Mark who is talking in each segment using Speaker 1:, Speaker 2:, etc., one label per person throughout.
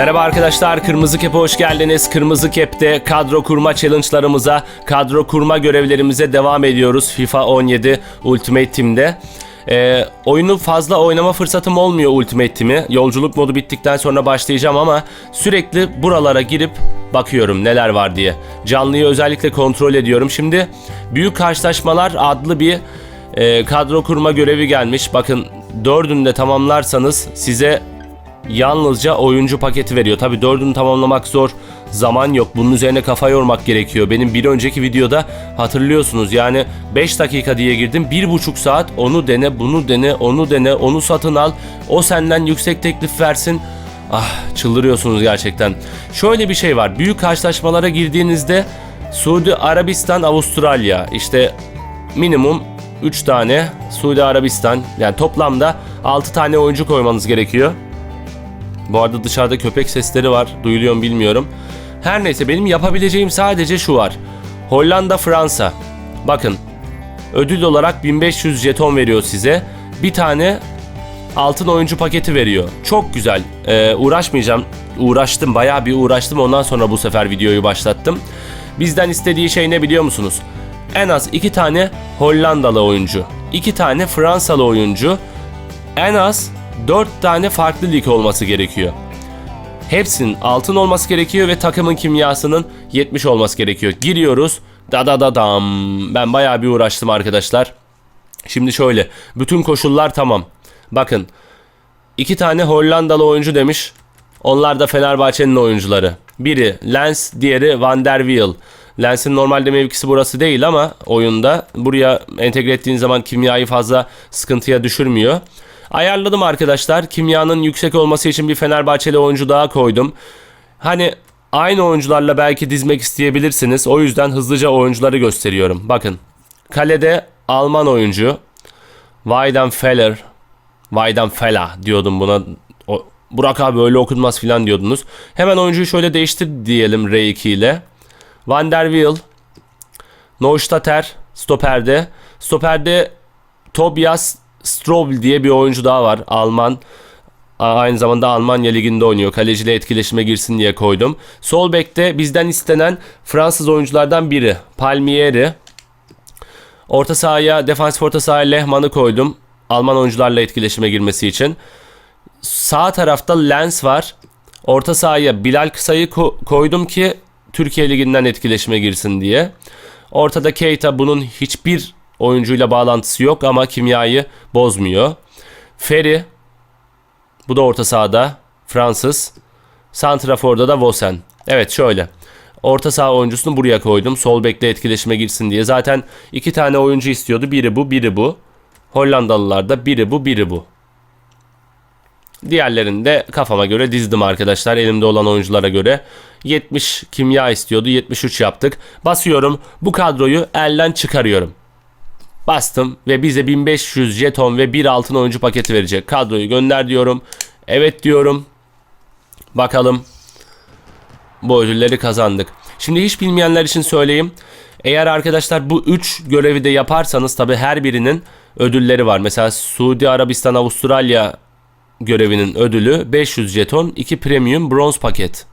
Speaker 1: Merhaba arkadaşlar, Kırmızı Kep'e hoş geldiniz. Kırmızı Kep'te kadro kurma challenge'larımıza, kadro kurma görevlerimize devam ediyoruz FIFA 17 Ultimate Team'de. Ee, oyunu fazla oynama fırsatım olmuyor Ultimate Team'i. Yolculuk modu bittikten sonra başlayacağım ama sürekli buralara girip bakıyorum neler var diye. Canlıyı özellikle kontrol ediyorum. Şimdi Büyük Karşılaşmalar adlı bir e, kadro kurma görevi gelmiş. Bakın dördünü de tamamlarsanız size yalnızca oyuncu paketi veriyor. Tabi dördünü tamamlamak zor. Zaman yok. Bunun üzerine kafa yormak gerekiyor. Benim bir önceki videoda hatırlıyorsunuz. Yani 5 dakika diye girdim. 1,5 saat onu dene, bunu dene, onu dene, onu satın al. O senden yüksek teklif versin. Ah çıldırıyorsunuz gerçekten. Şöyle bir şey var. Büyük karşılaşmalara girdiğinizde Suudi Arabistan, Avustralya işte minimum 3 tane Suudi Arabistan yani toplamda 6 tane oyuncu koymanız gerekiyor. Bu arada dışarıda köpek sesleri var. Duyuluyor mu bilmiyorum. Her neyse benim yapabileceğim sadece şu var. Hollanda, Fransa. Bakın. Ödül olarak 1500 jeton veriyor size. Bir tane altın oyuncu paketi veriyor. Çok güzel. Ee, uğraşmayacağım. Uğraştım. Bayağı bir uğraştım. Ondan sonra bu sefer videoyu başlattım. Bizden istediği şey ne biliyor musunuz? En az iki tane Hollandalı oyuncu. iki tane Fransalı oyuncu. En az 4 tane farklı lig olması gerekiyor. Hepsinin altın olması gerekiyor ve takımın kimyasının 70 olması gerekiyor. Giriyoruz. Da da da dam. Ben bayağı bir uğraştım arkadaşlar. Şimdi şöyle. Bütün koşullar tamam. Bakın. iki tane Hollandalı oyuncu demiş. Onlar da Fenerbahçe'nin oyuncuları. Biri Lens, diğeri Van der Wiel. Lens'in normalde mevkisi burası değil ama oyunda buraya entegre ettiğin zaman kimyayı fazla sıkıntıya düşürmüyor. Ayarladım arkadaşlar. Kimyanın yüksek olması için bir Fenerbahçeli oyuncu daha koydum. Hani aynı oyuncularla belki dizmek isteyebilirsiniz. O yüzden hızlıca oyuncuları gösteriyorum. Bakın. Kalede Alman oyuncu. Weidenfeller. Weidenfeller diyordum buna. O, Burak abi öyle okunmaz filan diyordunuz. Hemen oyuncuyu şöyle değiştir diyelim R2 ile. Van der Wiel. Neustatter stoperde. Stoperde Tobias Strobl diye bir oyuncu daha var. Alman. Aynı zamanda Almanya liginde oynuyor. Kaleciyle etkileşime girsin diye koydum. Sol bekte bizden istenen Fransız oyunculardan biri. Palmieri. Orta sahaya, defans orta sahaya Lehmann'ı koydum. Alman oyuncularla etkileşime girmesi için. Sağ tarafta Lens var. Orta sahaya Bilal Kısa'yı ko- koydum ki Türkiye Ligi'nden etkileşime girsin diye. Ortada Keita bunun hiçbir oyuncuyla bağlantısı yok ama kimyayı bozmuyor. Ferry bu da orta sahada Fransız. Santrafor'da da Vosen. Evet şöyle. Orta saha oyuncusunu buraya koydum. Sol bekle etkileşime girsin diye. Zaten iki tane oyuncu istiyordu. Biri bu, biri bu. Hollandalılar da biri bu, biri bu. Diğerlerini de kafama göre dizdim arkadaşlar. Elimde olan oyunculara göre. 70 kimya istiyordu. 73 yaptık. Basıyorum. Bu kadroyu elden çıkarıyorum. Bastım ve bize 1500 jeton ve bir altın oyuncu paketi verecek. Kadroyu gönder diyorum. Evet diyorum. Bakalım. Bu ödülleri kazandık. Şimdi hiç bilmeyenler için söyleyeyim. Eğer arkadaşlar bu 3 görevi de yaparsanız tabi her birinin ödülleri var. Mesela Suudi Arabistan Avustralya görevinin ödülü 500 jeton 2 premium bronz paket.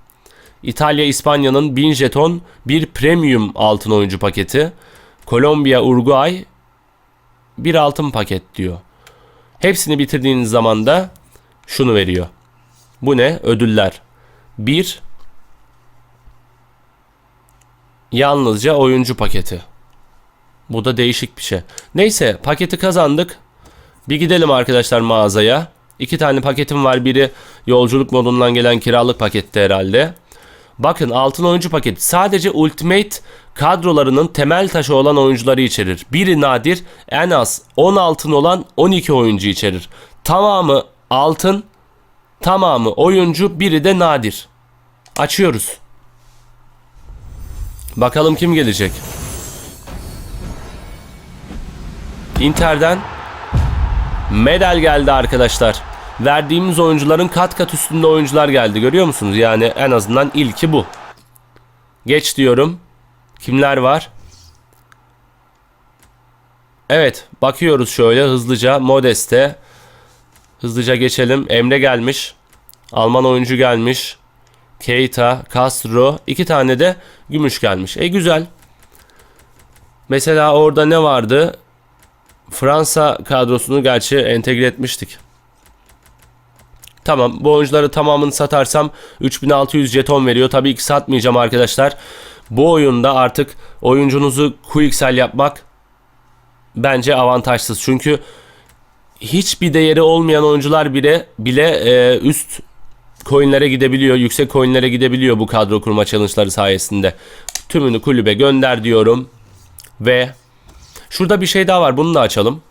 Speaker 1: İtalya İspanya'nın 1000 jeton bir premium altın oyuncu paketi. Kolombiya Uruguay bir altın paket diyor. Hepsini bitirdiğiniz zaman da şunu veriyor. Bu ne? Ödüller. 1 Yalnızca oyuncu paketi. Bu da değişik bir şey. Neyse paketi kazandık. Bir gidelim arkadaşlar mağazaya. İki tane paketim var. Biri yolculuk modundan gelen kiralık pakette herhalde. Bakın altın oyuncu paketi sadece Ultimate kadrolarının temel taşı olan oyuncuları içerir. Biri nadir en az 10 altın olan 12 oyuncu içerir. Tamamı altın, tamamı oyuncu, biri de nadir. Açıyoruz. Bakalım kim gelecek. Inter'den medal geldi arkadaşlar. Verdiğimiz oyuncuların kat kat üstünde oyuncular geldi. Görüyor musunuz? Yani en azından ilki bu. Geç diyorum. Kimler var? Evet, bakıyoruz şöyle hızlıca Modeste. Hızlıca geçelim. Emre gelmiş. Alman oyuncu gelmiş. Keita, Castro, iki tane de gümüş gelmiş. E güzel. Mesela orada ne vardı? Fransa kadrosunu gerçi entegre etmiştik. Tamam bu oyuncuları tamamını satarsam 3600 jeton veriyor. Tabii ki satmayacağım arkadaşlar. Bu oyunda artık oyuncunuzu quicksell yapmak bence avantajsız. Çünkü hiçbir değeri olmayan oyuncular bile bile e, üst coinlere gidebiliyor. Yüksek coinlere gidebiliyor bu kadro kurma challenge'ları sayesinde. Tümünü kulübe gönder diyorum. Ve şurada bir şey daha var. Bunu da açalım.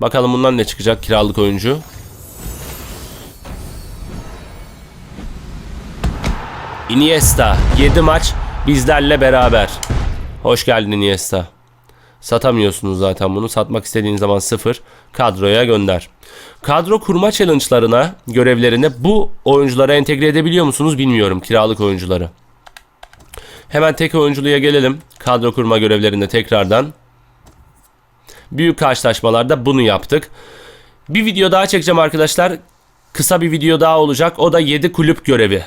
Speaker 1: Bakalım bundan ne çıkacak kiralık oyuncu. Iniesta 7 maç bizlerle beraber. Hoş geldin Iniesta. Satamıyorsunuz zaten bunu. Satmak istediğin zaman sıfır. Kadroya gönder. Kadro kurma challenge'larına, görevlerine bu oyunculara entegre edebiliyor musunuz bilmiyorum. Kiralık oyuncuları. Hemen tek oyunculuğa gelelim. Kadro kurma görevlerinde tekrardan. Büyük karşılaşmalarda bunu yaptık. Bir video daha çekeceğim arkadaşlar. Kısa bir video daha olacak. O da 7 kulüp görevi.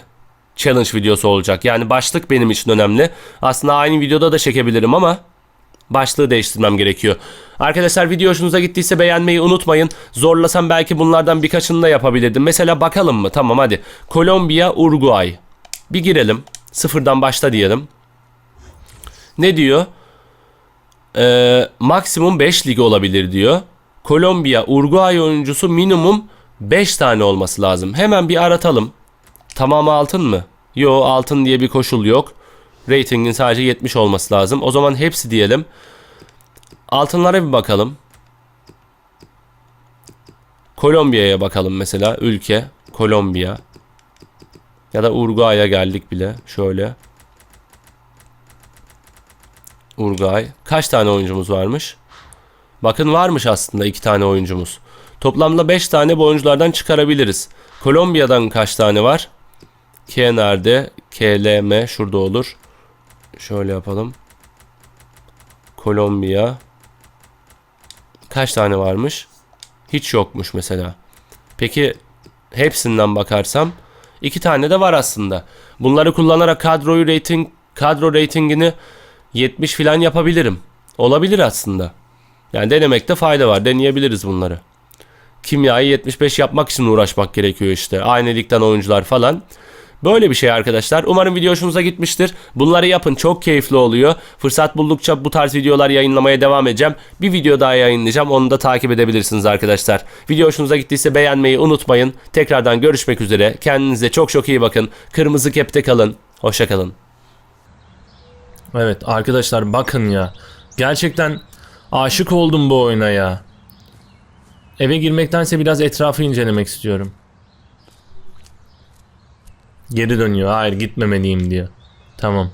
Speaker 1: Challenge videosu olacak. Yani başlık benim için önemli. Aslında aynı videoda da çekebilirim ama başlığı değiştirmem gerekiyor. Arkadaşlar video hoşunuza gittiyse beğenmeyi unutmayın. Zorlasam belki bunlardan birkaçını da yapabilirdim. Mesela bakalım mı? Tamam hadi. Kolombiya, Uruguay. Bir girelim. Sıfırdan başla diyelim. Ne diyor? Ee, maksimum 5 lig olabilir diyor. Kolombiya, Uruguay oyuncusu minimum 5 tane olması lazım. Hemen bir aratalım. Tamamı altın mı? Yo altın diye bir koşul yok. Ratingin sadece 70 olması lazım. O zaman hepsi diyelim. Altınlara bir bakalım. Kolombiya'ya bakalım mesela. Ülke. Kolombiya. Ya da Uruguay'a geldik bile. Şöyle. Uruguay. Kaç tane oyuncumuz varmış? Bakın varmış aslında iki tane oyuncumuz. Toplamda 5 tane bu oyunculardan çıkarabiliriz. Kolombiya'dan kaç tane var? K nerede? KLM şurada olur. Şöyle yapalım. Kolombiya. Kaç tane varmış? Hiç yokmuş mesela. Peki hepsinden bakarsam iki tane de var aslında. Bunları kullanarak kadroyu rating kadro ratingini 70 falan yapabilirim. Olabilir aslında. Yani denemekte fayda var. Deneyebiliriz bunları. Kimyayı 75 yapmak için uğraşmak gerekiyor işte. Aynı ligden oyuncular falan. Böyle bir şey arkadaşlar. Umarım video hoşunuza gitmiştir. Bunları yapın. Çok keyifli oluyor. Fırsat buldukça bu tarz videolar yayınlamaya devam edeceğim. Bir video daha yayınlayacağım. Onu da takip edebilirsiniz arkadaşlar. Video hoşunuza gittiyse beğenmeyi unutmayın. Tekrardan görüşmek üzere. Kendinize çok çok iyi bakın. Kırmızı kepte kalın. Hoşça kalın.
Speaker 2: Evet arkadaşlar bakın ya. Gerçekten aşık oldum bu oyuna ya. Eve girmektense biraz etrafı incelemek istiyorum. Geri dönüyor. Hayır gitmemeliyim diyor. Tamam.